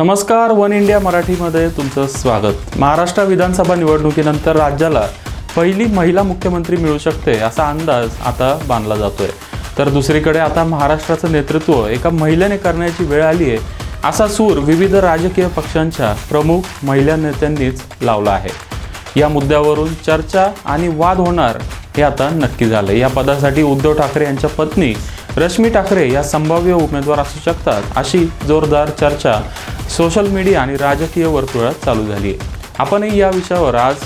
नमस्कार one India मराठीमध्ये तुमचं स्वागत. महाराष्ट्र विधानसभा निवडणुकीनंतर राज्याला पहिली महिला मुख्यमंत्री मिळू शकते असा अंदाज आता बांधला जातोय. तर दुसरीकडे आता महाराष्ट्राचं नेतृत्व एका महिलेने करण्याची वेळ आली आहे असा सूर विविध राजकीय पक्षांच्या प्रमुख महिला नेत्यांनीच लावला आहे. या मुद्द्यावरून चर्चा आणि वाद होणार हे आता नक्की झालं या पदासाठी उद्धव ठाकरे यांच्या पत्नी रश्मी ठाकरे या संभाव्य उमेदवार असू शकतात अशी जोरदार चर्चा सोशल मीडिया आणि राजकीय वर्तुळात चालू झाली आहे आपणही या विषयावर आज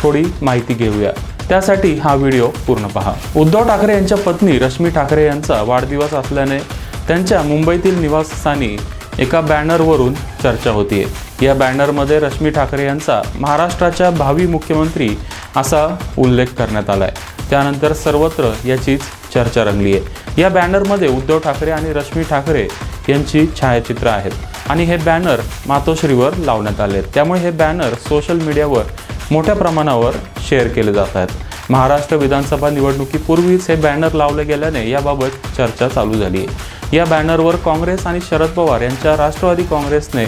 थोडी माहिती घेऊया. त्यासाठी हा व्हिडिओ पूर्ण पहा. उद्धव ठाकरे यांच्या पत्नी रश्मी ठाकरे यांचा वाढदिवस असल्याने त्यांच्या मुंबईतील निवासस्थानी एका बॅनरवरून चर्चा होतीये. या बॅनरमध्ये रश्मी ठाकरे यांचा महाराष्ट्राच्या भावी मुख्यमंत्री असा उल्लेख करण्यात आला आहे त्यानंतर सर्वत्र याचीच चर्चा रंगली आहे या बॅनरमध्ये उद्धव ठाकरे आणि रश्मी ठाकरे यांची छायाचित्र आहेत. आणि हे बॅनर मातोश्रीवर लावण्यात आले आहेत. त्यामुळे हे बॅनर सोशल मीडियावर मोठ्या प्रमाणावर शेअर केले जात आहेत. महाराष्ट्र विधानसभा निवडणुकीपूर्वीच हे बॅनर लावले गेल्याने याबाबत चर्चा चालू झाली. आहे या बॅनरवर काँग्रेस आणि शरद पवार यांच्या राष्ट्रवादी काँग्रेसने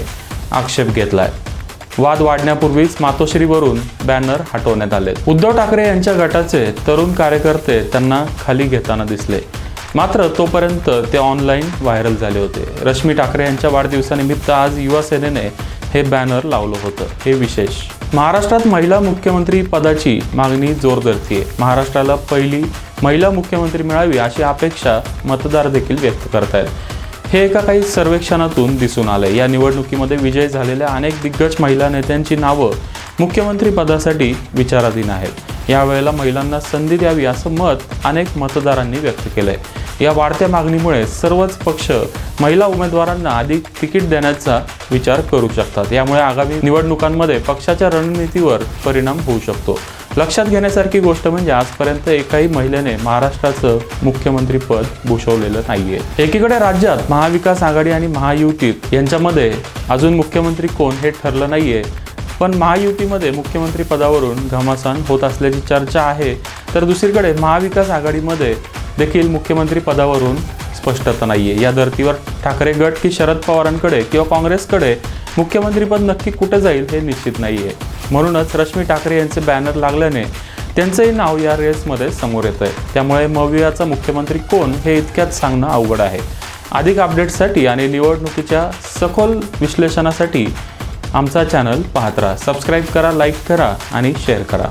आक्षेप घेतला आहे वाद वाढण्यापूर्वीच मातोश्रीवरून बॅनर हटवण्यात आले उद्धव ठाकरे यांच्या गटाचे तरुण कार्यकर्ते त्यांना खाली घेताना दिसले. मात्र तोपर्यंत ते ऑनलाईन व्हायरल झाले होते. रश्मी ठाकरे यांच्या वाढदिवसानिमित्त आज युवा सेनेने हे बॅनर लावलं होतं. हे विशेष. महाराष्ट्रात महिला मुख्यमंत्री पदाची मागणी जोर धरतीये महाराष्ट्राला पहिली महिला मुख्यमंत्री मिळावी अशी अपेक्षा मतदार देखील व्यक्त करतायत. हे एका काही सर्वेक्षणातून दिसून आले या निवडणुकीमध्ये विजय झालेल्या अनेक दिग्गज महिला नेत्यांची नावं मुख्यमंत्री पदासाठी विचाराधीन आहेत. यावेळेला महिलांना संधी द्यावी असं मत अनेक मतदारांनी व्यक्त केलं आहे या वाढत्या मागणीमुळे सर्वच पक्ष महिला उमेदवारांना अधिक तिकीट देण्याचा विचार करू शकतात. यामुळे आगामी निवडणुकांमध्ये पक्षाच्या रणनीतीवर परिणाम होऊ शकतो. लक्षात घेण्यासारखी गोष्ट म्हणजे आजपर्यंत एकाही महिलेने महाराष्ट्राचं मुख्यमंत्रीपद भूषवलेलं नाहीये. एकीकडे राज्यात महाविकास आघाडी आणि महायुतीत यांच्यामध्ये अजून मुख्यमंत्री कोण हे ठरलं नाहीये. पण महायुतीमध्ये मुख्यमंत्री पदावरून घमासान होत असल्याची चर्चा आहे. तर दुसरीकडे महाविकास आघाडीमध्ये देखील मुख्यमंत्री पदावरून स्पष्टता आहे या धर्तीवर ठाकरे गट की शरद पवारांकडे किंवा काँग्रेसकडे मुख्यमंत्रीपद नक्की कुठे जाईल हे निश्चित नाही आहे म्हणूनच रश्मी ठाकरे यांचे बॅनर लागल्याने त्यांचंही नाव या रेसमध्ये समोर येत आहे त्यामुळे मवियाचा मुख्यमंत्री कोण हे इतक्यात सांगणं अवघड आहे. अधिक अपडेट्ससाठी आणि निवडणुकीच्या सखोल विश्लेषणासाठी आमचा चॅनल पाहत राहा. सबस्क्राईब करा लाईक करा आणि शेअर करा.